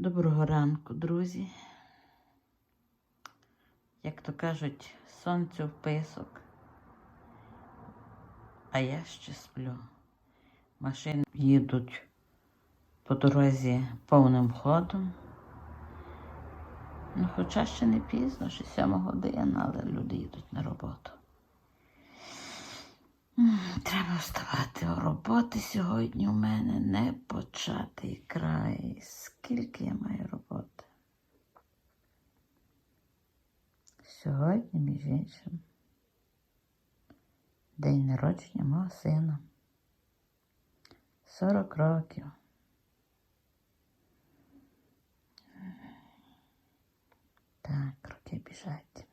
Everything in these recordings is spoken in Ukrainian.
Доброго ранку, друзі. Як то кажуть, сонце в писок, а я ще сплю. Машини їдуть по дорозі повним ходом. Ну, хоча ще не пізно, ще сьома година, але люди їдуть на роботу. Треба вставати у роботи сьогодні у мене не початий край. Скільки я маю роботи? Сьогодні, між іншим, день народження мого сина. 40 років. Так, роки біжать.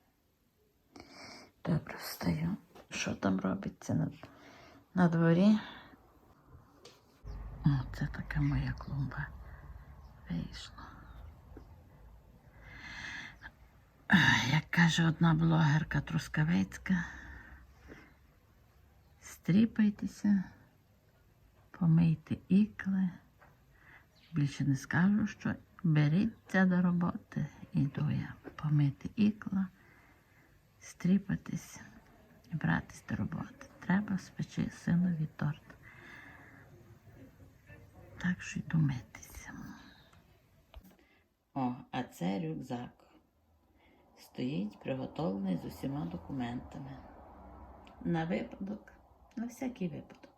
Добре, встаю. Що там робиться на, на дворі? О, це така моя клумба вийшла. Як каже одна блогерка Трускавецька, стріпайтеся, помийте ікли. Більше не скажу, що беріться до роботи. Іду я помити ікла, стріпатись і братись до роботи. Треба спечи синові торт. Так що йду митися. О, а це рюкзак. Стоїть приготовлений з усіма документами. На випадок, на всякий випадок.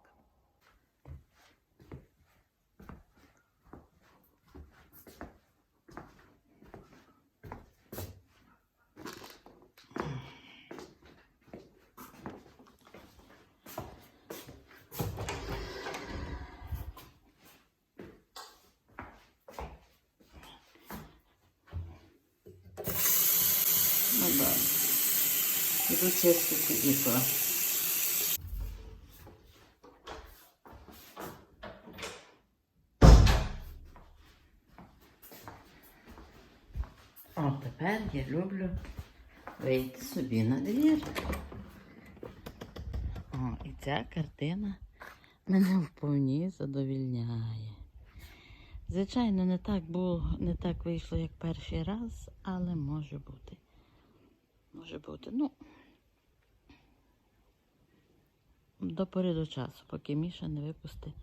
Да. Іду чистити ікла. О, тепер я люблю вийти собі на двір. О, і ця картина мене вповні задовільняє. Звичайно, не так було, не так вийшло, як перший раз, але може бути. Може бути. Ну, до пори до часу, поки Міша не випусти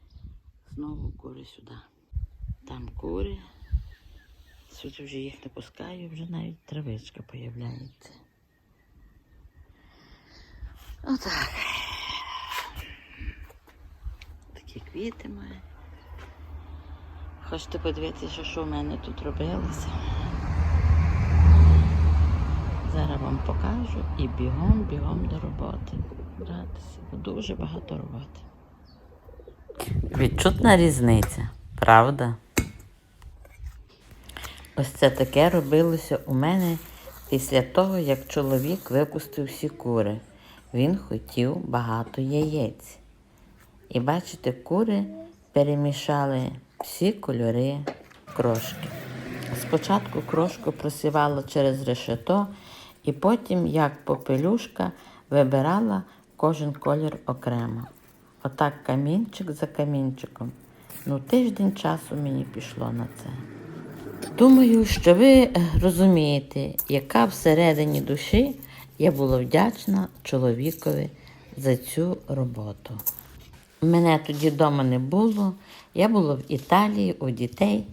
знову кури сюди. Там кури. Сюди вже їх не пускаю, вже навіть травичка появляється. Отак. Такі квіти має. Хочете подивитися, що в мене тут робилося? Зараз вам покажу і бігом, бігом до роботи. Братися, дуже багато роботи. Відчутна різниця, правда? Ось це таке робилося у мене після того, як чоловік випустив всі кури. Він хотів багато яєць. І бачите, кури перемішали всі кольори крошки. Спочатку крошку просівала через решето, і потім, як попелюшка, вибирала кожен колір окремо. Отак камінчик за камінчиком. Ну, тиждень часу мені пішло на це. Думаю, що ви розумієте, яка всередині душі я була вдячна чоловікові за цю роботу. Мене тоді вдома не було, я була в Італії у дітей,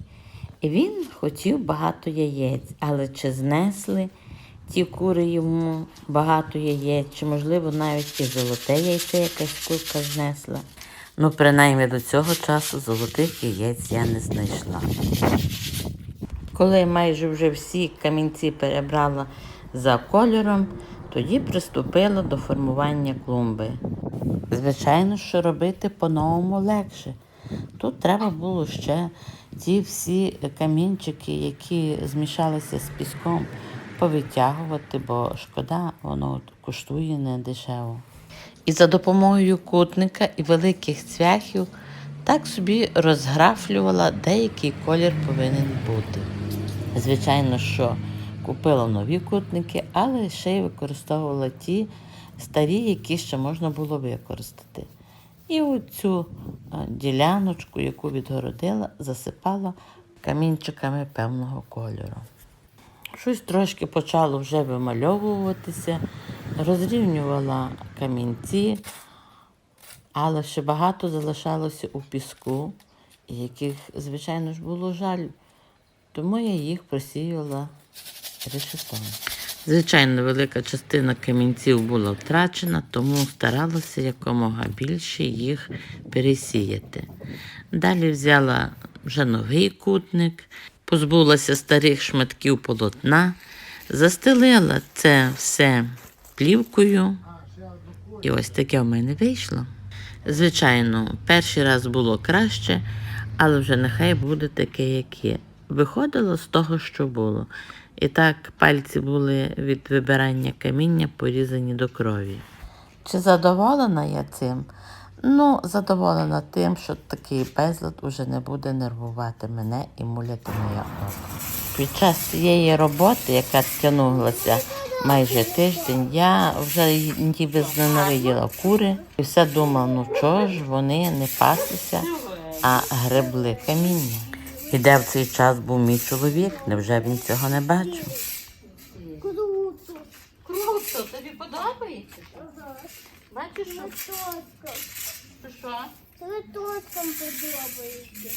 і він хотів багато яєць, але чи знесли ті кури йому багато яєць, чи, можливо, навіть і золоте яйце якась курка знесла. Ну, принаймні до цього часу золотих яєць я не знайшла. Коли майже вже всі камінці перебрала за кольором, тоді приступила до формування клумби. Звичайно, що робити по-новому легше. Тут треба було ще ті всі камінчики, які змішалися з піском, повитягувати, бо шкода, воно коштує не дешево. І за допомогою кутника і великих цвяхів так собі розграфлювала, деякий колір повинен бути. Звичайно, що купила нові кутники, але ще й використовувала ті старі, які ще можна було використати. І оцю діляночку, яку відгородила, засипала камінчиками певного кольору. Щось трошки почало вже вимальовуватися, розрівнювала камінці, але ще багато залишалося у піску, яких, звичайно ж, було жаль, тому я їх просіяла решетом. Звичайно, велика частина камінців була втрачена, тому старалася якомога більше їх пересіяти. Далі взяла вже новий кутник, позбулася старих шматків полотна, застелила це все плівкою. І ось таке в мене вийшло. Звичайно, перший раз було краще, але вже нехай буде таке, як є. Виходило з того, що було. І так пальці були від вибирання каміння порізані до крові. Чи задоволена я цим? Ну, задоволена тим, що такий безлад уже не буде нервувати мене і муляти моє око. Під час цієї роботи, яка тягнулася майже тиждень, я вже ніби зненавиділа кури і все думав, ну чого ж вони не паслися, а гребли каміння. І де в цей час був мій чоловік, невже він цього не бачив? Круто. Круто, тобі подобається? Ага. Бачиш, Цветочком. Що? Цветочком подобається.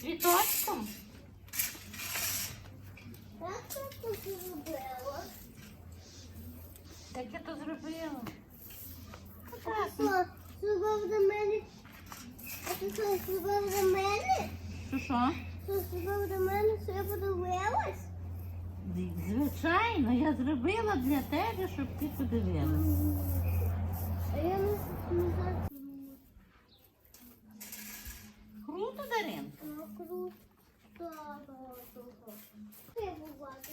Цвіточком? Як це ти зробила? Як я то зробила? Що, зробив до мене? А ти що, зробив до мене? Що що? Що, зробив до мене, що я подивилась? Звичайно, я зробила для тебе, щоб ти подивилася. А я не знаю. Круто, Дарин? А, Круто. Круто. Ти бувати.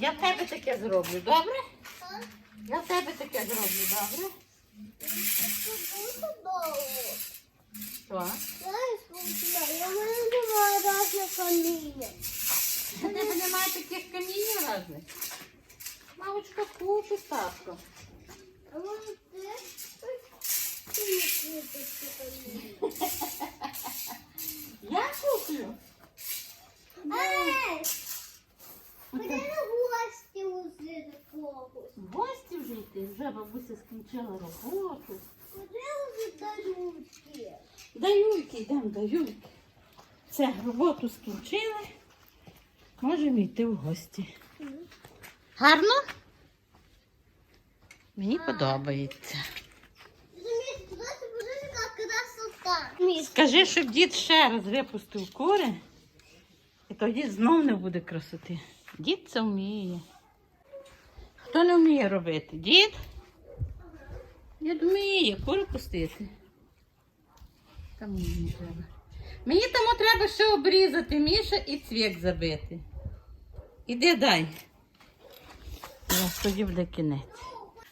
Я тебе таке зроблю, добре? Я тебе таке зроблю, добре? Що? У тебе немає таких камінів різних? Мамочка, купи, татко. Я куплю. Ей! На гості узи до когось. В гості вже йти, вже бабуся скінчила роботу. Ходи узи до людки. До Юльки йдемо до Юльки. Все, роботу скінчили. Можемо йти в гості. Гарно? Мені подобається. Красота. Міс. Скажи, щоб дід ще раз випустив кури, і тоді знов не буде красоти. Дід це вміє. Хто не вміє робити? Дід? Дід вміє кури пустити. Там не треба. Мені тому треба ще обрізати Міша і цвік забити. Іди дай. Тоді буде кінець.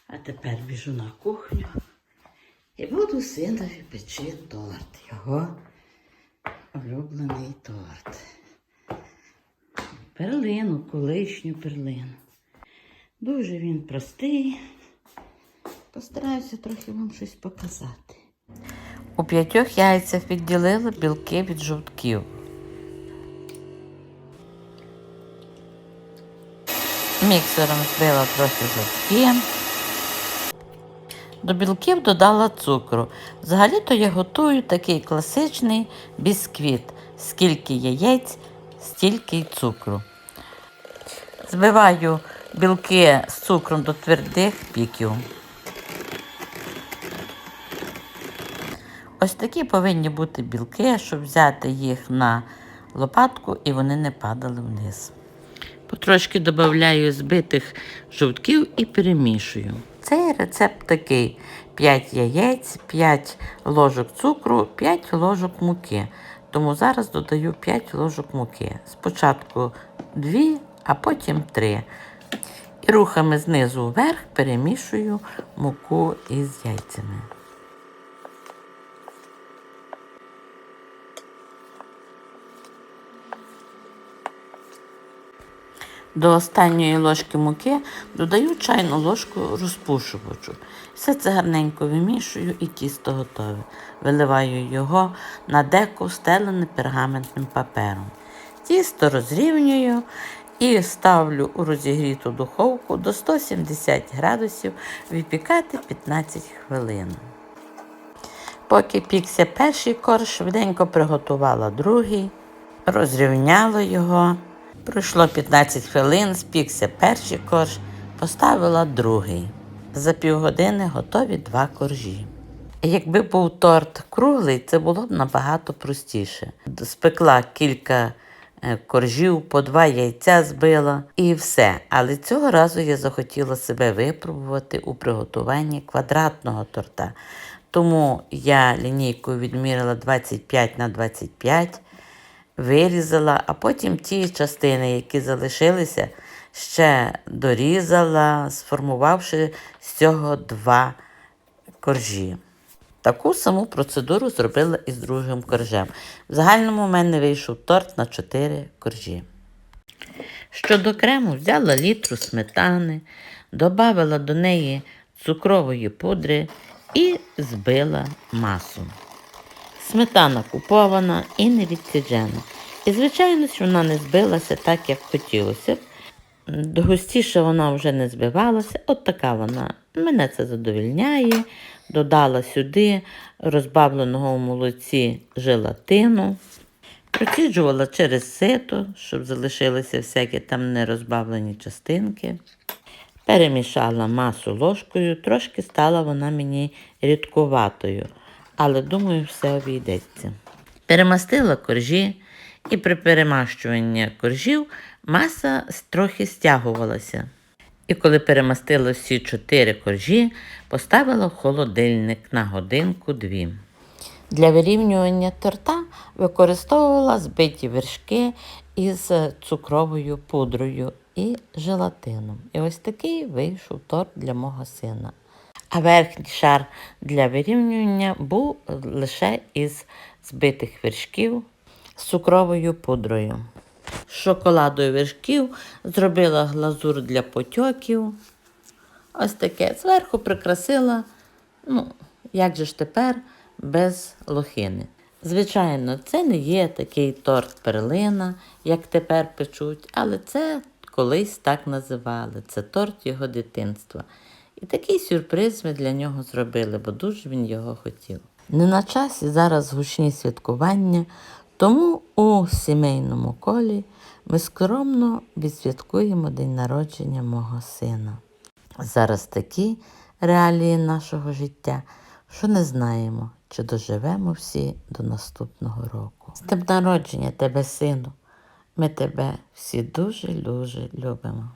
А тепер біжу на кухню і буду синові печи торт. Його улюблений торт. Перлину, колишню перлину. Дуже він простий. Постараюся трохи вам щось показати. У п'ятьох яйцях відділила білки від жовтків. Міксером збила трохи жовтки. До білків додала цукру. Взагалі-то я готую такий класичний бісквіт. Скільки яєць, стільки й цукру. Збиваю білки з цукром до твердих піків. Ось такі повинні бути білки, щоб взяти їх на лопатку і вони не падали вниз. Потрошки додаю збитих жовтків і перемішую. Цей рецепт такий: 5 яєць, 5 ложок цукру, 5 ложок муки. Тому зараз додаю 5 ложок муки. Спочатку 2, а потім 3. І рухами знизу вверх перемішую муку із яйцями. До останньої ложки муки додаю чайну ложку розпушувачу. Все це гарненько вимішую і тісто готове. Виливаю його на деко, стелене пергаментним папером. Тісто розрівнюю і ставлю у розігріту духовку до 170 градусів випікати 15 хвилин. Поки пікся перший корж, швиденько приготувала другий, розрівняла його. Пройшло 15 хвилин, спікся перший корж, поставила другий. За півгодини готові два коржі. Якби був торт круглий, це було б набагато простіше. Спекла кілька е, коржів, по два яйця збила і все. Але цього разу я захотіла себе випробувати у приготуванні квадратного торта. Тому я лінійкою відміряла 25 на 25, вирізала, а потім ті частини, які залишилися, ще дорізала, сформувавши з цього два коржі. Таку саму процедуру зробила і з другим коржем. В загальному в мене вийшов торт на 4 коржі. Щодо крему, взяла літру сметани, додала до неї цукрової пудри і збила масу. Сметана купована і не відсіджена. І, звичайно, що вона не збилася так, як хотілося б. Густіше вона вже не збивалася. От така вона. Мене це задовільняє. Додала сюди розбавленого у молоці желатину. Проціджувала через сито, щоб залишилися всякі там нерозбавлені частинки. Перемішала масу ложкою, трошки стала вона мені рідкуватою, але думаю, все обійдеться. Перемастила коржі, і при перемащуванні коржів маса трохи стягувалася. І коли перемастила всі чотири коржі, поставила холодильник на годинку-дві. Для вирівнювання торта використовувала збиті вершки із цукровою пудрою і желатином. І ось такий вийшов торт для мого сина. А верхній шар для вирівнювання був лише із збитих вершків з цукровою пудрою. З шоколаду і вершків зробила глазур для потьоків. Ось таке. Зверху прикрасила, ну, як же ж тепер, без лохини. Звичайно, це не є такий торт перлина, як тепер печуть, але це колись так називали. Це торт його дитинства. І такий сюрприз ми для нього зробили, бо дуже він його хотів. Не на часі зараз гучні святкування, тому у сімейному колі ми скромно відсвяткуємо день народження мого сина. Зараз такі реалії нашого життя, що не знаємо, чи доживемо всі до наступного року. З днем народження тебе, сину. Ми тебе всі дуже-дуже любимо.